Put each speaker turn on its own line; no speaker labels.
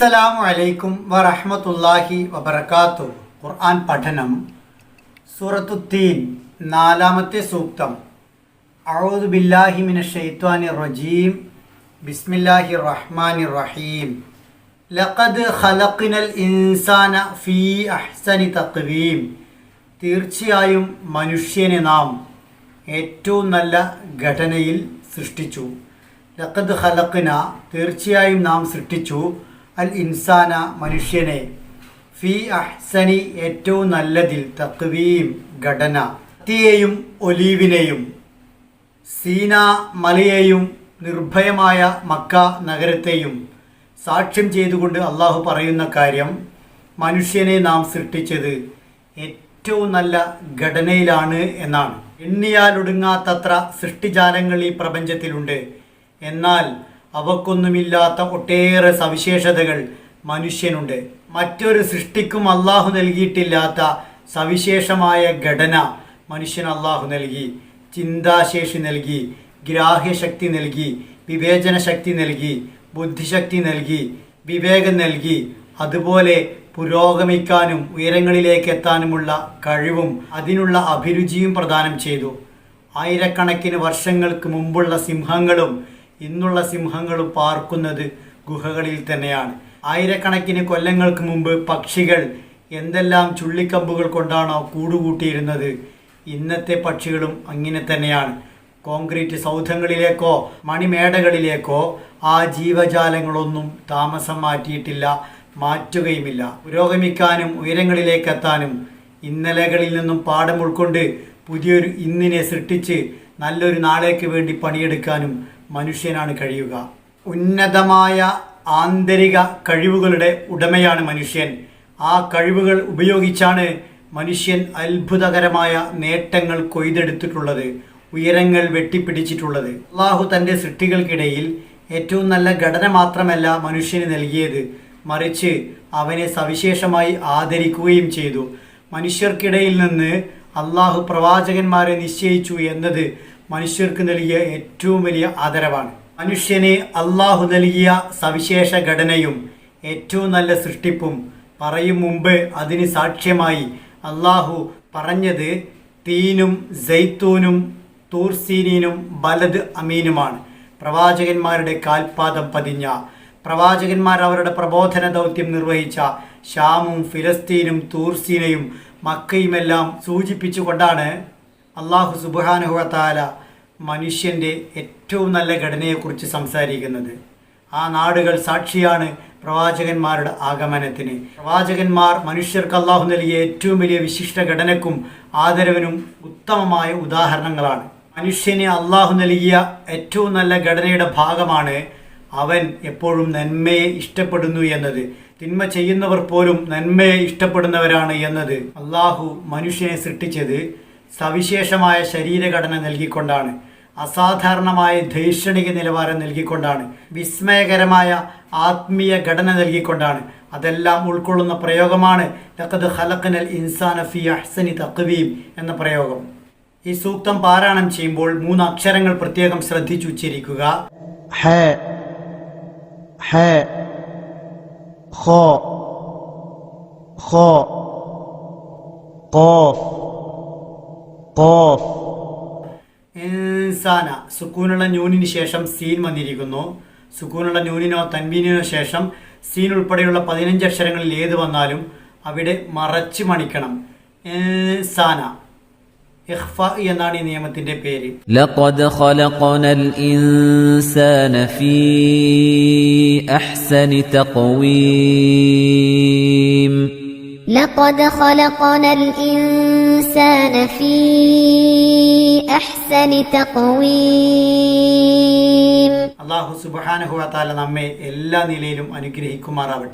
അസ്സലാമു അലൈക്കും വറഹ്മത്തുള്ളാഹി വബർക്കാത്തു ഖുർആൻ പഠനം. സൂറത്തു തീൻ നാലാമത്തെ സൂക്തം. അഊദു ബില്ലാഹി മിന ഷെയ്ത്വാനി റജീം. ബിസ്മില്ലാഹി റഹ്മാനി റഹീം. ലഖദ് ഖലഖിനൽ ഇൻസാന ഫീ അഹ്സനി തഖ്വീം തീർച്ചയായും മനുഷ്യനെ നാം ഏറ്റവും നല്ല ഘടനയിൽ സൃഷ്ടിച്ചു. ലഖദ് ഖലഖിന തീർച്ചയായും നാം സൃഷ്ടിച്ചു. അൽ ഇൻസാന മനുഷ്യനെ. ഫി അഹ്സനി ഏറ്റവും നല്ലതിൽ തത്വീം ഘടന. തീയെയും ഒലീവിനെയും. സീന മലയെയും നിർഭയമായ മക്ക നഗരത്തെയും സാക്ഷ്യം ചെയ്തുകൊണ്ട് അള്ളാഹു പറയുന്ന കാര്യം മനുഷ്യനെ നാം സൃഷ്ടിച്ചത് ഏറ്റവും നല്ല ഘടനയിലാണ് എന്നാണ്. എണ്ണിയാലൊടുങ്ങാത്തത്ര സൃഷ്ടിജാലങ്ങൾ ഈ പ്രപഞ്ചത്തിലുണ്ട്. എന്നാൽ അവക്കൊന്നുമില്ലാത്ത ഒട്ടേറെ സവിശേഷതകൾ മനുഷ്യനുണ്ട്. മറ്റൊരു സൃഷ്ടിക്കും അള്ളാഹു നൽകിയിട്ടില്ലാത്ത സവിശേഷമായ ഘടന മനുഷ്യൻ അള്ളാഹു നൽകി ചിന്താശേഷി നൽകി ഗ്രാഹ്യശക്തി നൽകി വിവേചന ശക്തി നൽകി ബുദ്ധിശക്തി നൽകി വിവേകം നൽകി അതുപോലെ പുരോഗമിക്കാനും ഉയരങ്ങളിലേക്ക് എത്താനുമുള്ള കഴിവും അതിനുള്ള അഭിരുചിയും പ്രദാനം ചെയ്തു. ആയിരക്കണക്കിന് വർഷങ്ങൾക്ക് മുമ്പുള്ള സിംഹങ്ങളും ഇന്നുള്ള സിംഹങ്ങൾ പാർക്കുന്നത് ഗുഹകളിൽ തന്നെയാണ്. ആയിരക്കണക്കിന് കൊല്ലങ്ങൾക്ക് മുമ്പ് പക്ഷികൾ എന്തെല്ലാം ചുള്ളിക്കമ്പുകൾ കൊണ്ടാണോ കൂടുകൂട്ടിയിരുന്നത്? ഇന്നത്തെ പക്ഷികളും അങ്ങനെ തന്നെയാണ്. കോൺക്രീറ്റ് സൗധങ്ങളിലേക്കോ മണിമേടകളിലേക്കോ ആ ജീവജാലങ്ങളൊന്നും താമസം മാറ്റിയിട്ടില്ല മാറ്റുകയുമില്ല. പുരോഗമിക്കാനും ഉയരങ്ങളിലേക്കെത്താനും ഇന്നലകളിൽ നിന്നും പാഠം ഉൾക്കൊണ്ട് പുതിയൊരു ഇന്നിനെ സൃഷ്ടിച്ച് നല്ലൊരു നാളേക്ക് വേണ്ടി പണിയെടുക്കാനും മനുഷ്യനാണ് കഴിയുക. ഉന്നതമായ ആന്തരിക കഴിവുകളുടെ ഉടമയാണ് മനുഷ്യൻ. ആ കഴിവുകൾ ഉപയോഗിച്ചാണ് മനുഷ്യൻ അത്ഭുതകരമായ നേട്ടങ്ങൾ കൊയ്തെടുത്തിട്ടുള്ളത് ഉയരങ്ങൾ വെട്ടിപ്പിടിച്ചിട്ടുള്ളത്. അള്ളാഹു തന്റെ സൃഷ്ടികൾക്കിടയിൽ ഏറ്റവും നല്ല ഘടന മാത്രമല്ല മനുഷ്യന് നൽകിയത്. മറിച്ച് അവനെ സവിശേഷമായി ആദരിക്കുകയും ചെയ്തു. മനുഷ്യർക്കിടയിൽ നിന്ന് അള്ളാഹു പ്രവാചകന്മാരെ നിശ്ചയിച്ചു എന്നത് മനുഷ്യർക്ക് നൽകിയ ഏറ്റവും വലിയ ആദരവാണ്. മനുഷ്യന് അള്ളാഹു നൽകിയ സവിശേഷ ഘടനയും ഏറ്റവും നല്ല സൃഷ്ടിപ്പും പറയും മുമ്പ് അതിന് സാക്ഷ്യമായി അള്ളാഹു പറഞ്ഞത് തീനും ജൈത്തൂനും തൂർസീനീനും ബലദ് അമീനുമാണ്. പ്രവാചകന്മാരുടെ കാൽപാദം പതിഞ്ഞ പ്രവാചകന്മാർ അവരുടെ പ്രബോധന ദൗത്യം നിർവഹിച്ച ഷാമും ഫിലസ്തീനും തൂർസീനയും മക്കയുമെല്ലാം സൂചിപ്പിച്ചുകൊണ്ടാണ് അള്ളാഹു സുബാനുഹത്താല മനുഷ്യന്റെ ഏറ്റവും നല്ല ഘടനയെക്കുറിച്ച് സംസാരിക്കുന്നത്. ആ നാടുകൾ സാക്ഷിയാണ് പ്രവാചകന്മാരുടെ ആഗമനത്തിന്. പ്രവാചകന്മാർ മനുഷ്യർക്ക് അള്ളാഹു നൽകിയ ഏറ്റവും വലിയ വിശിഷ്ട ഘടനക്കും ആദരവിനും ഉത്തമമായ ഉദാഹരണങ്ങളാണ്. മനുഷ്യന് അള്ളാഹു നൽകിയ ഏറ്റവും നല്ല ഘടനയുടെ ഭാഗമാണ് അവൻ എപ്പോഴും നന്മയെ ഇഷ്ടപ്പെടുന്നു എന്നത്. തിന്മ ചെയ്യുന്നവർ പോലും നന്മയെ ഇഷ്ടപ്പെടുന്നവരാണ് എന്നത്. അള്ളാഹു മനുഷ്യനെ സൃഷ്ടിച്ചത് സവിശേഷമായ ശരീരഘടന നൽകിക്കൊണ്ടാണ് അസാധാരണമായ ധൈഷണിക നിലവാരം നൽകിക്കൊണ്ടാണ് വിസ്മയകരമായ ആത്മീയ ഘടന നൽകിക്കൊണ്ടാണ്. അതെല്ലാം ഉൾക്കൊള്ളുന്ന പ്രയോഗമാണ് ലഖദ് ഹലഖനൽ ഇൻസാന ഫി അഹ്സനി തക്വീം എന്ന പ്രയോഗം. ഈ സൂക്തം പാരായണം ചെയ്യുമ്പോൾ മൂന്ന് അക്ഷരങ്ങൾ പ്രത്യേകം ശ്രദ്ധിച്ചു
ഉച്ചരിക്കുക ഹേ ഹേ ഖോ ഖോ ഖോഫ് ഖോഫ്
ഇൻസാന സുക്കൂനുള്ള ന്യൂനിന് ശേഷം സീൻ വന്നിരിക്കുന്നു. സുക്കൂനുള്ള ന്യൂനിനോ തൻവീനിനോ ശേഷം സീൻ ഉൾപ്പെടെയുള്ള പതിനഞ്ച് അക്ഷരങ്ങളിൽ ഏത് വന്നാലും അവിടെ മറച്ച് മണിക്കണം. ഇൻസാന. ഇഖ്ഫാ എന്നാണ് ഈ നിയമത്തിന്റെ പേര്.
ലഖദ് ഇൻസാന ഫീ അഹ്സനി തഖ്വീം.
لقد خلقنا الإنسان في أحسن تقويم
അള്ളാഹു സുബാനഹുവ താല നമ്മെ എല്ലാ നിലയിലും അനുഗ്രഹിക്കുമാറാവട്ടെ